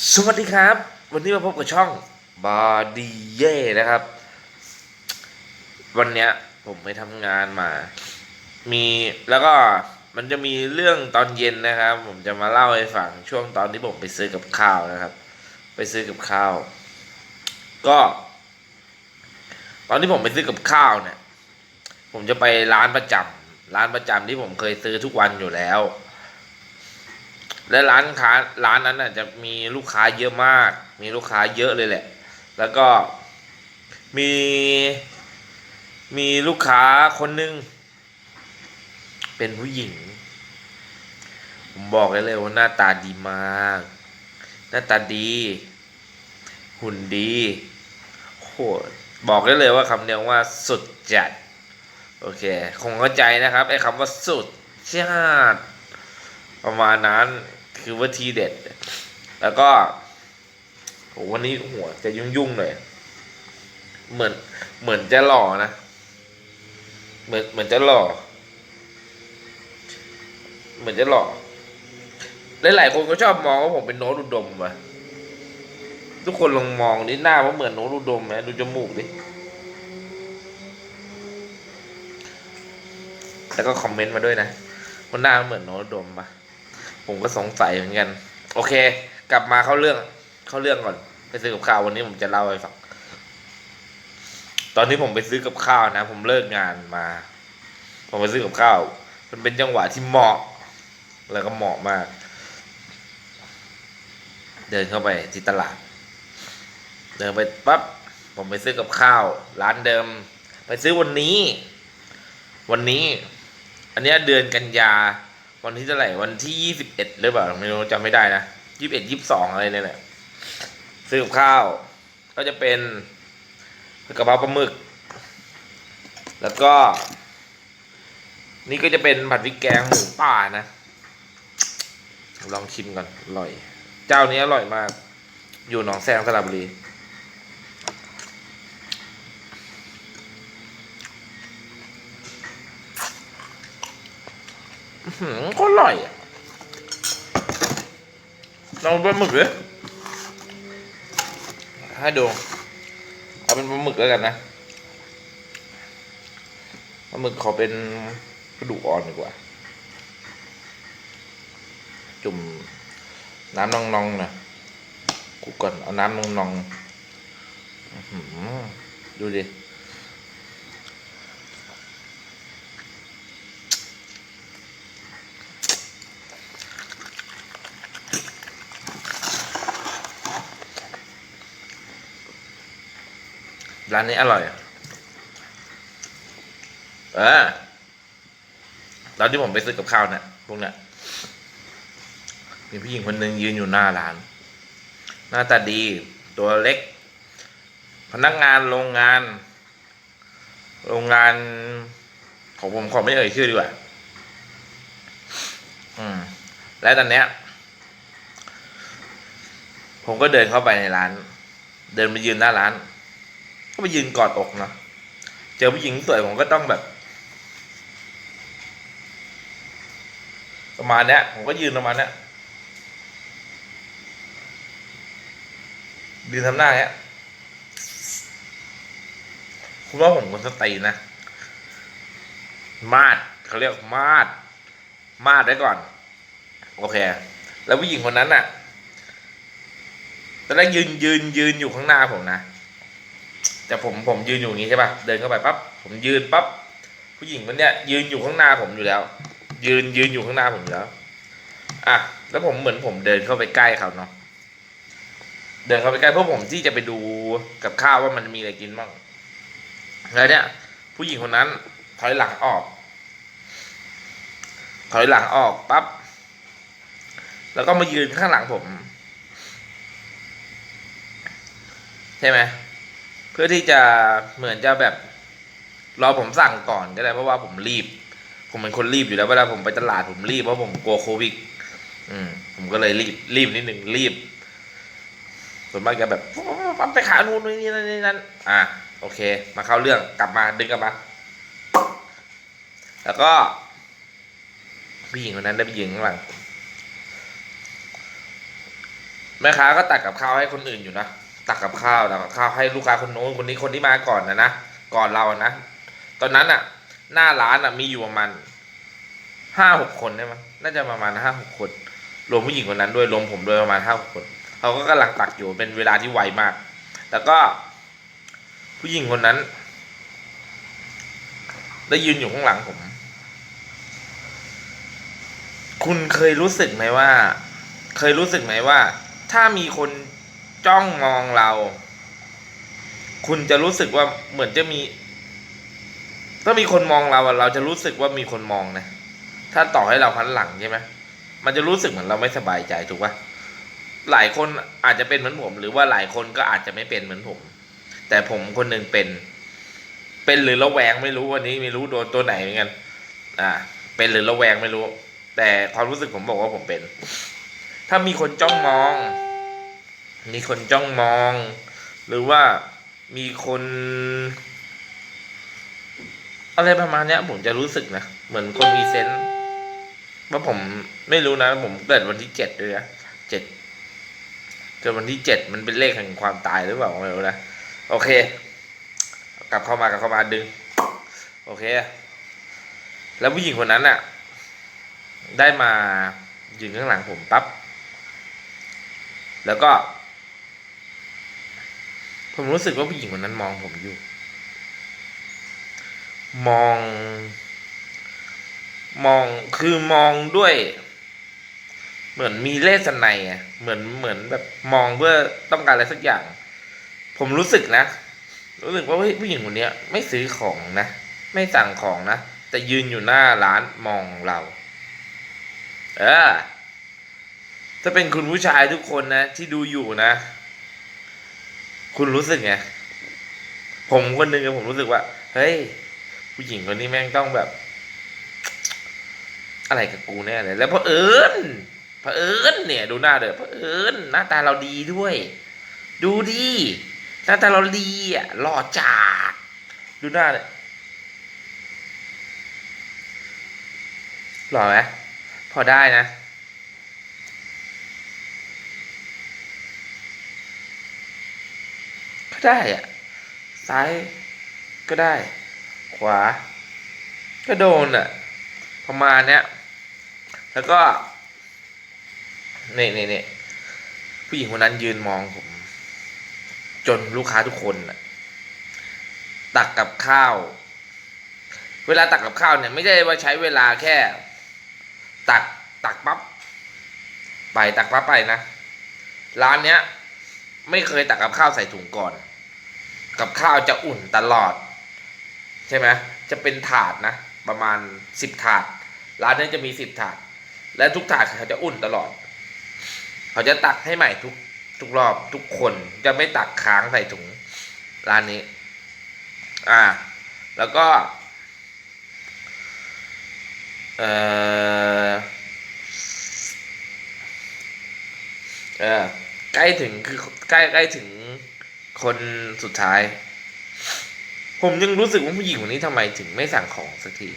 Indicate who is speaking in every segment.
Speaker 1: สวัสดีครับ วันนี้มาพบกับช่องบอดีเย่นะครับ วันเนี้ยผมไปทำงานมา มีแล้วก็มันจะมีเรื่องตอนเย็นนะครับ ผมจะมาเล่าให้ฟังช่วงตอนที่ผมไปซื้อกับข้าวนะครับ ไปซื้อกับข้าว ก็ ตอนที่ผมไปซื้อกับข้าวเนี่ย ผมจะไปร้านประจำร้านประจำที่ผมเคยซื้อทุกวันอยู่แล้ว และร้านค้าร้านนั้นน่ะจะมีลูกค้าเยอะมาก มีลูกค้าเยอะเลยแหละ แล้วก็มีมีลูกค้าคนหนึ่งเป็นผู้หญิง ผมบอกได้เลยว่าหน้าตาดีมาก หน้าตาดี หุ่นดีโหบอกได้เลยว่าคำเดียวว่าสุดจัด โอเค คงเข้าใจนะครับไอ้คำว่าสุดชาติประมาณนั้น คือว่าทีเด็ด แล้วก็โหวันนี้หัวจะยุ่งยุ่งๆหน่อยเหมือนเหมือนจะหล่อนะ เหมือนเหมือนจะหล่อ เหมือนจะหล่อหลายๆคนก็ชอบมองว่าผมเป็นโน้ตอุดมว่ะทุกคนลองมองนี่หน้าว่าเหมือนโน้ตอุดมไหมดูจมูกดิแล้วก็คอมเมนต์มาด้วยนะว่าหน้าเหมือนโน้ตอุดมปะ ผมก็สงสัยเหมือนกัน โอเค กลับมาเข้าเรื่อง เข้าเรื่องก่อน ไปซื้อกับข้าววันนี้ผมจะเล่าให้ฟัง ตอนที่ผมไปซื้อกับข้าวนะ ผมเลิกงานมา ผมไปซื้อกับข้าว มันเป็นจังหวะที่เหมาะ แล้วก็เหมาะมาก เดินเข้าไปที่ตลาด เดินไปปั๊บ ผมไปซื้อกับข้าว ร้านเดิม ไปซื้อวันนี้ วันนี้ อันนี้เดือนกันยา วันที่เท่าไหร่วันที่ยี่สิบเอ็ดหรือเปล่าไม่รู้จำไม่ได้นะยี่สิบเอ็ดยี่สิบสองอะไรเนี่ยแหละซื้อกับข้าว ก็จะเป็นกระเพราปลาหมึก แล้วก็ นี่ก็จะเป็นผัดพริกแกงหมูป่านะลองชิมก่อนอร่อย เจ้านี้อร่อยมาก อยู่หนองแซงสระบุรี อื้อหือ ก็อร่อยอะลองปลาหมึกเลยให้ดู เอาเป็นปลาหมึกแล้วกันนะปลาหมึกขอเป็นกระดูกอ่อนดีกว่า จุ่มน้ำนองๆนะกูก่อนเอาน้ำนองๆดูดิ ร้านนี้อร่อยเออตอนที่ผมไปซื้อกับข้าวเนี่ยพวกเนี้ยมีผู้หญิงคนหนึ่งยืนอยู่หน้าร้าน หน้าตาดีตัวเล็ก พนักงานโรงงาน โรงงาน ของผมขอไม่เอ่ยชื่อดีกว่าอืม แล้วตอนเนี้ย ผมก็เดินเข้าไปในร้าน เดินไปยืนหน้าร้าน ก็ไปยืนกอดอกนะเจอผู้หญิงสวยผมก็ต้องแบบ ประมาณนี้ผมก็ยืนประมาณนี้ยืนทำหน้าเนี้ยคุณว่าผมคนสตินะ มาดเขาเรียกมาด มาดไว้ก่อน โอเค แล้วผู้หญิงคนนั้นน่ะตอนแรกยืนยืนยืนอยู่ข้างหน้าผมนะ แต่ผมผมยืนอยู่อย่างนี้ใช่ป่ะเดินเข้าไปปั๊บผมยืนปั๊บผู้หญิงคนเนี้ยยืนอยู่ข้างหน้าผมอยู่แล้ว ยืนยืนอยู่ข้างหน้าผมอยู่แล้วอะแล้วผมเหมือนผมเดินเข้าไปใกล้เขาเนาะเดินเข้าไปใกล้เพราะผมที่จะไปดูกับข้าวว่ามันมีอะไรกินบ้างแล้วเนี่ย ผู้หญิงคนนั้นถอยหลังออก ถอยหลังออกปั๊บแล้วก็มายืนข้างหลังผม ใช่ไหม เพื่อที่จะเหมือนจะแบบรอผมสั่งก่อนก็ได้เพราะว่าผมรีบ ผมเป็นคนรีบอยู่แล้วเวลาผมไปตลาดผมรีบเพราะผมกลัวโควิด อืม ผมก็เลยรีบรีบนิดหนึ่งรีบส่วนมากจะแบบปั๊มไปขานู่นนี่นั่นนี่นั่นอะโอเค มาเข้าเรื่องกลับมาดึงกลับมา แล้วก็ผู้หญิงคนนั้นได้ไปยืนข้างหลังแม่ค้าก็ตักกับข้าวให้คนอื่นอยู่นะ ตักกับข้าวตักกับข้าวให้ลูกค้าคนโน้นคนนี้คนที่มาก่อนนะนะก่อนเรานะ ตอนนั้นอะ หน้าร้านอะมีอยู่ประมาณห้าหกคนได้มั้งน่าจะประมาณห้าหกคน รวมผู้หญิงคนนั้นด้วยรวมผมด้วยประมาณห้าหกคนเขาก็กำลังตักอยู่เป็นเวลาที่ไวมาก แล้วก็ผู้หญิงคนนั้น ได้ยืนอยู่ข้างหลังผม คุณเคยรู้สึกไหมว่า เคยรู้สึกไหมว่า ถ้ามีคน จ้องมองเรา คุณจะรู้สึกว่าเหมือนจะมี ถ้ามีคนมองเราเราจะรู้สึกว่ามีคนมองนะ ถ้าต่อให้เราพันหลังใช่ไหมมันจะรู้สึกเหมือนเราไม่สบายใจถูกปะหลายคนอาจจะเป็นเหมือนผม หรือว่าหลายคนก็อาจจะไม่เป็นเหมือนผม แต่ผมคนหนึ่งเป็น เป็นหรือระแวงไม่รู้วันนี้ไม่รู้โดนตัวไหนเหมือนกัน อ่า เป็นหรือระแวงไม่รู้ แต่ความรู้สึกผมบอกว่าผมเป็น ถ้ามีคนจ้องมอง มีคนจ้องมอง หรือว่ามีคน อะไรประมาณเนี้ย ผมจะรู้สึกนะ เหมือนคนมีเซนส์ว่าผมไม่รู้นะ ผมเกิดวันที่เจ็ดด้วยนะเจ็ดเกิดวันที่เจ็ดมันเป็นเลขแห่งความตายหรือเปล่าไม่รู้นะโอเค กลับเข้ามากลับเข้ามาดึง โอเค แล้วผู้หญิงคนนั้นน่ะได้มายืนข้างหลังผมปั๊บแล้วก็ ผมรู้สึกว่าผู้หญิงคนนั้นมองผมอยู่ มอง มองคือมองด้วย เหมือนมีเลสไนอะ เหมือนเหมือนแบบมองเพื่อต้องการอะไรสักอย่าง ผมรู้สึกนะ รู้สึกว่าผู้หญิงคนนี้ไม่ซื้อของนะ ไม่สั่งของนะ แต่ยืนอยู่หน้าร้านมองเรา เออถ้าเป็นคุณผู้ชายทุกคนนะ ที่ดูอยู่นะ คุณรู้สึกไงผมคนหนึ่งผมรู้สึกว่า เฮ้ย ผู้หญิงคนนี้แม่งต้องแบบ อะไรกับกูแน่เลย แล้วเพอเอิญเพอเอิญเนี่ย ดูหน้าเด้อเพอเอิญหน้าตาเราดีด้วย ดูดีหน้าตาเราดีอะหล่อจัดดูหน้าเนี่ยหล่อไหมพอได้นะ ได้อะซ้ายก็ได้ ขวา ก็โดนอะประมาณเนี้ยแล้วก็นี่นี่นี่ผู้หญิงคนนั้นยืนมองผม จนลูกค้าทุกคนน่ะตักกับข้าว เวลาตักกับข้าวเนี่ยไม่ได้ว่าใช้เวลาแค่ ตักตักปั๊บไปตักปั๊บไปนะ ร้านเนี้ย ไม่เคยตักกับข้าวใส่ถุงก่อน กับข้าวจะอุ่นตลอด ใช่ไหมจะเป็นถาดนะ ประมาณสิบถาด ร้านนี้จะมีสิบถาด และทุกถาดเขาจะอุ่นตลอด เขาจะตักให้ใหม่ทุกทุกรอบทุกคนจะไม่ตักค้างใส่ถุงร้านนี้ อ่า แล้วก็ เออเออใกล้ถึงคือใกล้ใกล้ถึง คนสุดท้าย ผมยังรู้สึกว่าผู้หญิงคนนี้ทำไมถึงไม่สั่งของสักที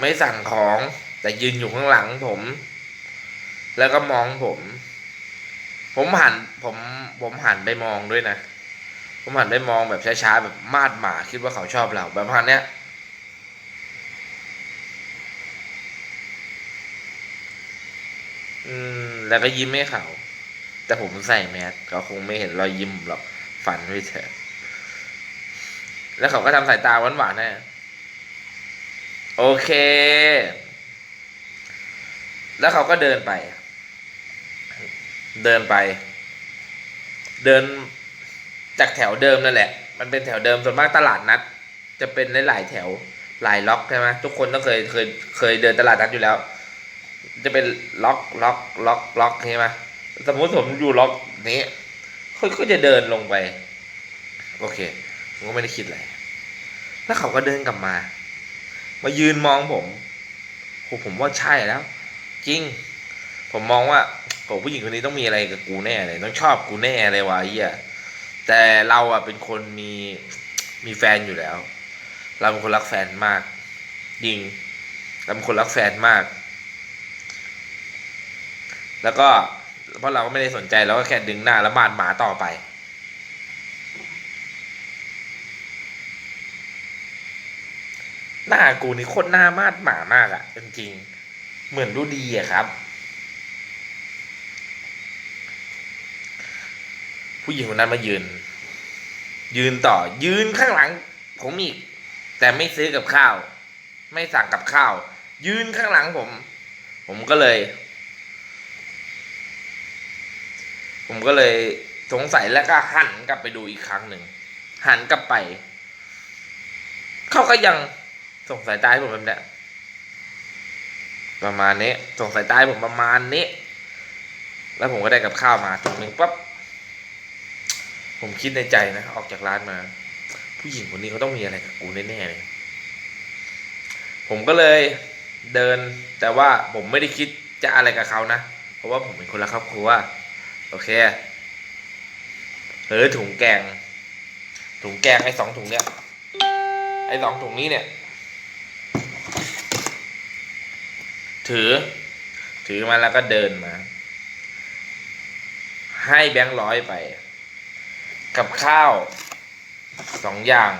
Speaker 1: ไม่สั่งของแต่ยืนอยู่ข้างหลังผม แล้วก็มองผม ผมหันผมผมหันไปมองด้วยนะ ผมหันไปมองแบบช้าๆแบบมาดหมาคิดว่าเขาชอบเราแบบพันเนี้ยอืมแล้วก็ยิ้มให้เขา แต่ผมใส่แมสเขาคงไม่เห็นรอยยิ้มหรอกฝันไว้เถอะแล้วเขาก็ทำสายตาหวานๆนะโอเค แล้วเขาก็เดินไป เดินไป เดินจากแถวเดิมนั่นแหละ มันเป็นแถวเดิมส่วนมากตลาดนัด จะเป็นหลายๆแถวหลายล็อกใช่ไหมทุกคนต้องเคยเคยเคยเดินตลาดนัดอยู่แล้ว จะเป็นล็อกล็อกล็อกล็อกใช่ไหม สมมติผมอยู่ล็อกนี้เขาก็จะเดินลงไป โอเค ผมก็ไม่ได้คิดอะไร แล้วเขาก็เดินกลับมา มายืนมองผมโหผมว่าใช่แล้ว จริง ผมมองว่าโหผู้หญิงคนนี้ต้องมีอะไรกับกูแน่เลยต้องชอบกูแน่เลยวะไอ้เหี้ยแต่เราอะเป็นคนมีมีแฟนอยู่แล้ว เราเป็นคนรักแฟนมากยิงเราเป็นคนรักแฟนมาก แล้วก็ เพราะเราก็ไม่ได้สนใจเราก็แค่ดึงหน้าแล้วมาดหมาต่อไป หน้ากูนี่โคตรหน้ามาดหมามากอะจริงๆเหมือนดูดีอะครับ ผู้หญิงคนนั้นมายืน ยืนต่อ ยืนข้างหลัง ผมอีก แต่ไม่ซื้อกับข้าว ไม่สั่งกับข้าว ยืนข้างหลังผม ผมก็เลย ผมก็เลยสงสัยแล้วก็หันกลับไปดูอีกครั้งหนึ่งหันกลับไป เขาก็ยังส่งสายตาให้ผมแบบนี้ประมาณนี้ส่งสายตาให้ผมประมาณนี้ แล้วผมก็ได้กับข้าวมาถุงหนึ่งปั๊บผมคิดในใจนะออกจากร้านมา ผู้หญิงคนนี้เขาต้องมีอะไรกับกูแน่ๆเลยผมก็เลยเดินแต่ว่าผมไม่ได้คิดจะอะไรกับเขานะ เพราะว่าผมเป็นคนละครอบครัว โอเคเออถุงแกง ถุงแกงไอ้สองถุงเนี้ยไอ้สองถุงนี้เนี่ย ถือ ถือมาแล้วก็เดินมา ให้แบงค์ร้อยไป กับข้าวสองอย่าง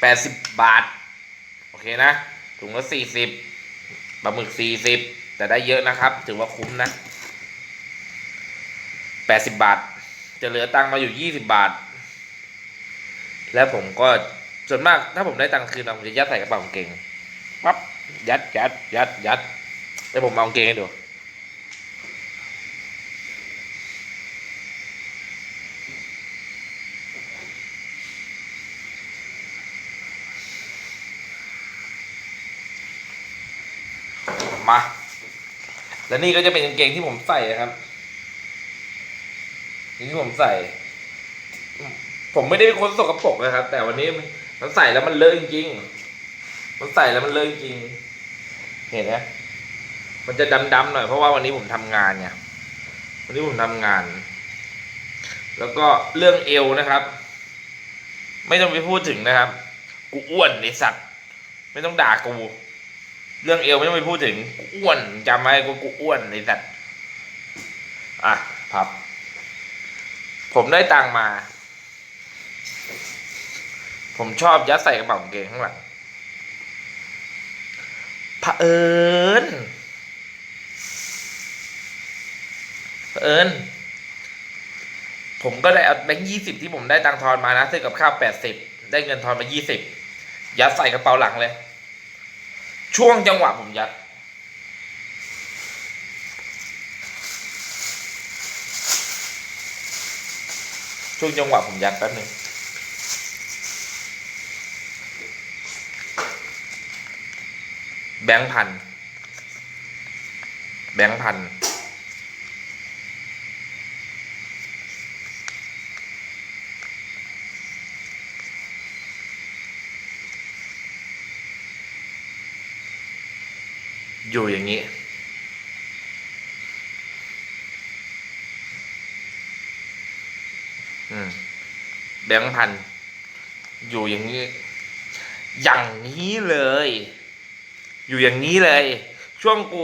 Speaker 1: แปดสิบบาท โอเคนะ ถุงละสี่สิบปลาหมึกสี่สิบแต่ได้เยอะนะครับ ถือว่าคุ้มนะ แปดสิบบาท จะเหลือตังค์มาอยู่ยี่สิบบาท แล้วผมก็ส่วนมากถ้าผมได้ตังค์คืนผมจะยัดใส่กระเป๋ากางเกงปั๊บยัดยัดยัดยัดเดี๋ยวผมเอากางเกงให้ดูมา แล้วนี่ก็จะเป็นกางเกงที่ผมใส่นะครับ ที่ผมใส่ ผมไม่ได้เป็นคนสกปรกนะครับ แต่วันนี้มันใส่แล้วมันเลอะจริงๆมันใส่แล้วมันเลอะจริง เห็นไหมมันจะดำๆหน่อยเพราะว่าวันนี้ผมทำงานไงวันนี้ผมทำงาน แล้วก็เรื่องเอวนะครับ ไม่ต้องไปพูดถึงนะครับ กูอ้วนไอสัตว์ ไม่ต้องด่ากู เรื่องเอวไม่ต้องไปพูดถึงกูอ้วนจำไว้กูกูอ้วนไอสัตว์อะพับ ผมได้ตังมา ผมชอบยัดใส่กระเป๋ากางเกงข้างหลังเผอิญเผอิญผมก็ได้เอาแบงค์ยี่สิบที่ผมได้ตังทอนมานะซื้อกับข้าวแปดสิบได้เงินทอนมายี่สิบยัดใส่กระเป๋าหลังเลย ช่วงจังหวะผมยัด ช่วงจังหวะผมยัดแป๊บหนึ่งแบงค์พัน แบงค์พัน อยู่อย่างนี้ อืม แบงค์พันอยู่อย่างนี้ อย่างนี้เลย อยู่อย่างนี้เลย ช่วงกู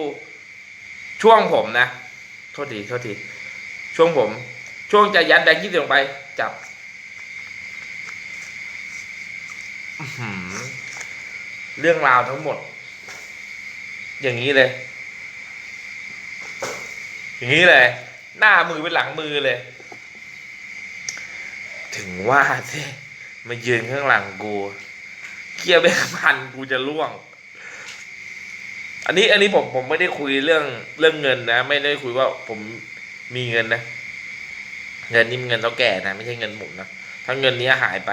Speaker 1: ช่วงผมนะ โทษทีโทษที ช่วงผม ช่วงจะยัดแบงค์ยี่สิบลงไป จับเรื่องราวทั้งหมด อย่างนี้เลย อย่างนี้เลย หน้ามือเป็นหลังมือเลย ถึงว่าสิมายืนข้างหลังกูเกียร์แบงค์พันกูจะล่วง อันนี้อันนี้ผมผมไม่ได้คุยเรื่องเรื่องเงินนะ ไม่ได้คุยว่าผมมีเงินนะ เงินนี่มันเงินเท่าแก่นะ ไม่ใช่เงินผมนะถ้าเงินนี้หายไป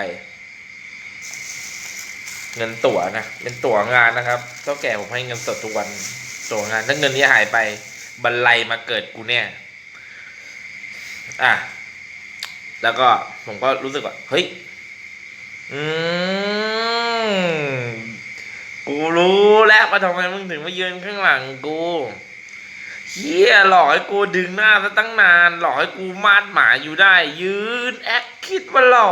Speaker 1: เงินตั๋วนะเป็นตั๋วงานนะครับเท่าแก่ผมให้เงินสดทุกวันตั๋วงาน ถ้าเงินนี้หายไป บันไลมาเกิดกูเนี่ยอะ แล้วก็ผมก็รู้สึกว่า เฮ้ย อืมกูรู้แล้วว่าทำไมมึงถึงมายืนข้างหลังกูเฮียหลอกให้กูดึงหน้าซะตั้งนาน หลอกให้กูมาดหมาอยู่ได้ ยืนแอคคิดว่าหล่อ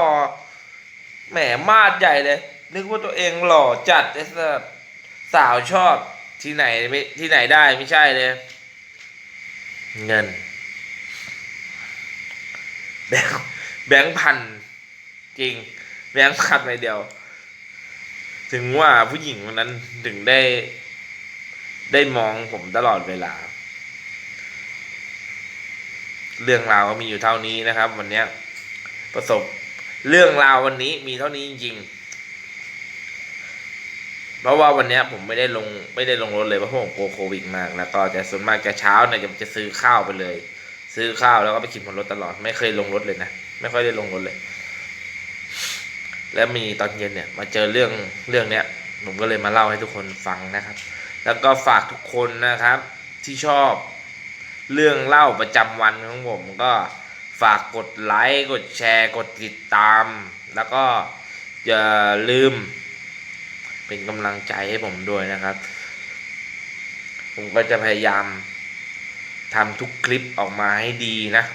Speaker 1: แหมมาดใหญ่เลย นึกว่าตัวเองหล่อจัดไอ้สัสสาวชอบที่ไหนไม่ที่ไหนได้ไม่ใช่เลย เงินแบงค์ แบงค์พันจริง แบงค์พันใบเดียว ถึงว่าผู้หญิงคนนั้นถึงได้ ได้มองผมตลอดเวลา เรื่องราวก็มีอยู่เท่านี้นะครับ วันนี้ประสบเรื่องราววันนี้มีเท่านี้จริงเพราะว่าวันนี้ผมไม่ได้ลงไม่ได้ลงรถเลยเพราะผมกลัวโควิดมากแล้วก็จะส่วนมากจะเช้าเนี่ยจะจะซื้อข้าวไปเลย ซื้อข้าวแล้วก็ไปกินบนรถตลอดไม่เคยลงรถเลยนะ ไม่ค่อยได้ลงรถเลย แล้วมีตอนเย็นเนี่ยมาเจอเรื่องเรื่องเนี้ยผมก็เลยมาเล่าให้ทุกคนฟังนะครับ แล้วก็ฝากทุกคนนะครับ ที่ชอบเรื่องเล่าประจำวันของผมก็ฝากกดไลค์กดแชร์กดติดตาม แล้วก็อย่าลืม เป็นกำลังใจให้ผมด้วยนะครับ ผมก็จะพยายามทำทุกคลิปออกมาให้ดีนะ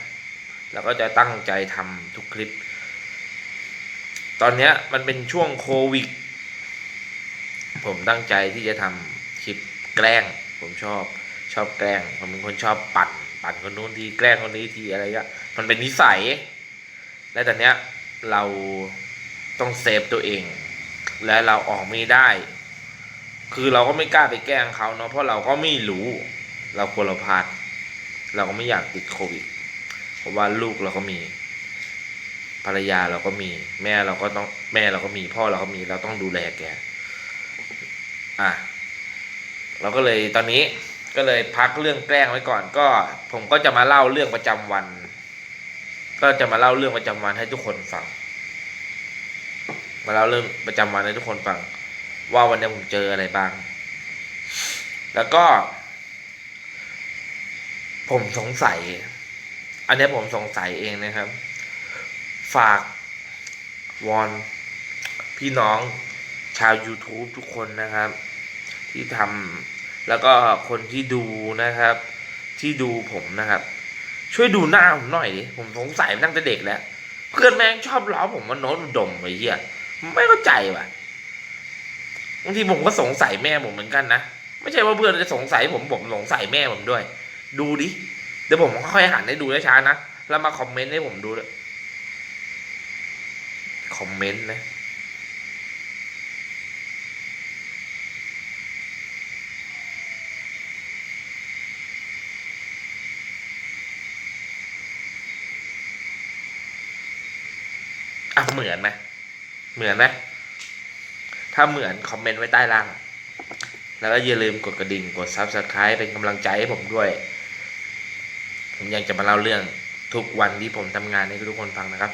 Speaker 1: แล้วก็จะตั้งใจทำทุกคลิป ตอนนี้มันเป็นช่วงโควิด ผมตั้งใจที่จะทำคลิปแกล้ง ผมชอบชอบแกล้ง ผมเป็นคนชอบปั่น ปั่นคนนู้นทีแกล้งคนนี้ทีอะไรเงี้ยมันเป็นนิสัย และตอนเนี้ยเราต้องเซฟตัวเอง และเราออกไม่ได้ คือเราก็ไม่กล้าไปแกล้งเขาเนาะเพราะเราก็ไม่รู้ เรากลัวเราพลาด เราก็ไม่อยากติดโควิด เพราะว่าลูกเราก็มีภรรยาเราก็มี แม่เราก็ต้องแม่เราก็มี พ่อเราก็มีเราต้องดูแลแกอะเราก็เลยตอนนี้ก็เลยพักเรื่องแกล้งไว้ก่อน ก็ ผมก็จะมาเล่าเรื่องประจำวัน ก็จะมาเล่าเรื่องประจำวันให้ทุกคนฟัง มาเล่าเรื่องประจำวันให้ทุกคนฟัง ว่าวันนี้ผมเจออะไรบ้าง แล้วก็ ผมสงสัย อันนี้ผมสงสัยเองนะครับ ฝากวอนพี่น้องชาว YouTube ทุกคนนะครับ ที่ทำแล้วก็คนที่ดูนะครับ ที่ดูผมนะครับ ช่วยดูหน้าผมหน่อยดิผมสงสัยมาตั้งแต่เด็กแล้ว เพื่อนแม่งชอบล้อผมว่าโน้ตดมไอ้เหี้ยไม่เข้าใจว่ะบางทีผมก็สงสัยแม่ผมเหมือนกันนะ ไม่ใช่ว่าเพื่อนจะสงสัยผมผมสงสัยแม่ผมด้วย ดูดิ เดี๋ยวผมค่อยหันให้ดูช้าๆนะ แล้วมาคอมเมนต์ให้ผมดูด้วยคอมเมนต์นะอะเหมือนไหมเหมือนไหมถ้าเหมือนคอมเมนต์ไว้ใต้ล่าง แล้วก็อย่าลืมกดกระดิ่ง กด Subscribe เป็นกำลังใจให้ผมด้วย ผมยังจะมาเล่าเรื่องทุกวันที่ผมทำงานให้ทุกคนฟังนะครับ